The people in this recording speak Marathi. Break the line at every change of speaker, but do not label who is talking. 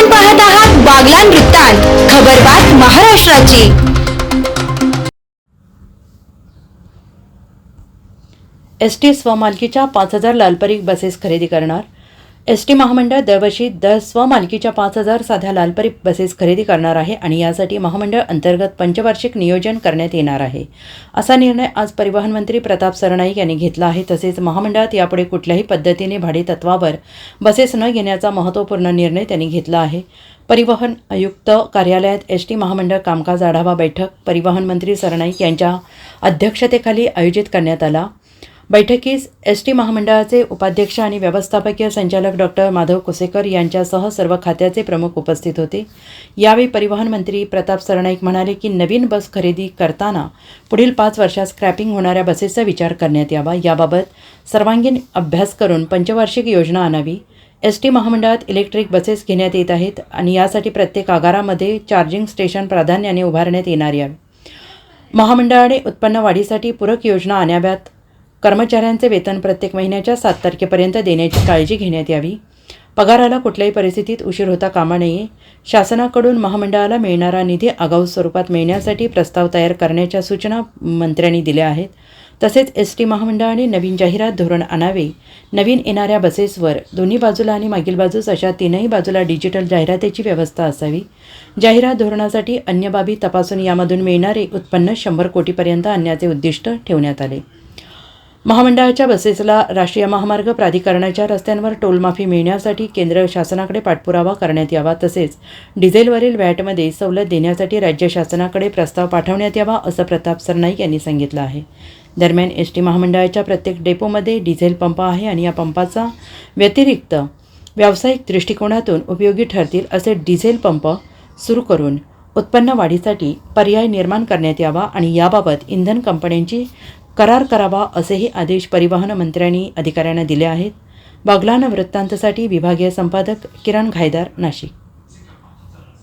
आपण पाहत आहात बागलान वृत्तांत खबरबात महाराष्ट्राची.
एस टी स्वमालकीच्या पाच हजार लालपरी बसेस खरेदी करणार एस टी महामंडळ दरवर्षी दर स्वमालकीच्या पाच हजार साध्या लालपरी बसेस खरेदी करणार आहे आणि यासाठी महामंडळ अंतर्गत पंचवार्षिक नियोजन करण्यात येणार आहे. असा निर्णय आज परिवहन मंत्री प्रताप सरनाईक यांनी घेतला आहे. तसेच महामंडळात यापुढे कुठल्याही पद्धतीने भाडे तत्वावर बसेस न घेण्याचा महत्त्वपूर्ण निर्णय त्यांनी घेतला आहे. परिवहन आयुक्त कार्यालयात एस टी महामंडळ कामकाज आढावा बैठक परिवहन मंत्री सरनाईक यांच्या अध्यक्षतेखाली आयोजित करण्यात आला. बैठकीस एस टी महामंडळाचे उपाध्यक्ष आणि व्यवस्थापकीय संचालक डॉक्टर माधव कुसेकर यांच्यासह सर्व खात्याचे प्रमुख उपस्थित होते. यावेळी परिवहन मंत्री प्रताप सरनाईक म्हणाले की नवीन बस खरेदी करताना पुढील पाच वर्षात स्क्रॅपिंग होणाऱ्या बसेसचा विचार करण्यात यावा. याबाबत सर्वांगीण अभ्यास करून पंचवार्षिक योजना आणावी. एस टी महामंडळात इलेक्ट्रिक बसेस घेण्यात येत आहेत आणि यासाठी प्रत्येक आगारामध्ये चार्जिंग स्टेशन प्राधान्याने उभारण्यात येणार आहे. महामंडळाने उत्पन्न वाढीसाठी पूरक योजना आणाव्यात. कर्मचाऱ्यांचे वेतन प्रत्येक महिन्याच्या सात तारखेपर्यंत देण्याची काळजी घेण्यात यावी. पगाराला कुठल्याही परिस्थितीत उशीर होता कामा नये. शासनाकडून महामंडळाला मिळणारा निधी आगाऊ स्वरूपात मिळण्यासाठी प्रस्ताव तयार करण्याच्या सूचना मंत्र्यांनी दिल्या आहेत. तसेच एस टी महामंडळाने नवीन जाहिरात धोरण आणावे. नवीन येणाऱ्या बसेसवर दोन्ही बाजूला आणि मागील बाजूस अशा तीनही बाजूला डिजिटल जाहिरातीची व्यवस्था असावी. जाहिरात धोरणासाठी अन्य बाबी तपासून यामधून मिळणारे उत्पन्न शंभर कोटीपर्यंत आणण्याचे उद्दिष्ट ठेवण्यात आले. महामंडळाच्या बसेसला राष्ट्रीय महामार्ग प्राधिकरणाच्या रस्त्यांवर टोलमाफी मिळण्यासाठी केंद्र शासनाकडे पाठपुरावा करण्यात यावा तसेच डिझेलवरील व्हॅटमध्ये सवलत देण्यासाठी राज्य शासनाकडे प्रस्ताव पाठवण्यात यावा असं प्रताप सरनाईक यांनी सांगितलं आहे. दरम्यान एस टी महामंडळाच्या प्रत्येक डेपोमध्ये डिझेल पंप आहे आणि या पंपाचा व्यतिरिक्त व्यावसायिक दृष्टिकोनातून उपयोगी ठरतील असे डिझेल पंप सुरू करून उत्पन्न वाढीसाठी पर्याय निर्माण करण्यात यावा आणि याबाबत इंधन कंपन्यांची करार करावा असेही आदेश परिवहन मंत्र्यांनी अधिकाऱ्यांना दिले आहेत. बागलान वृत्तांतसाठी विभागीय संपादक किरण घायदार नाशिक.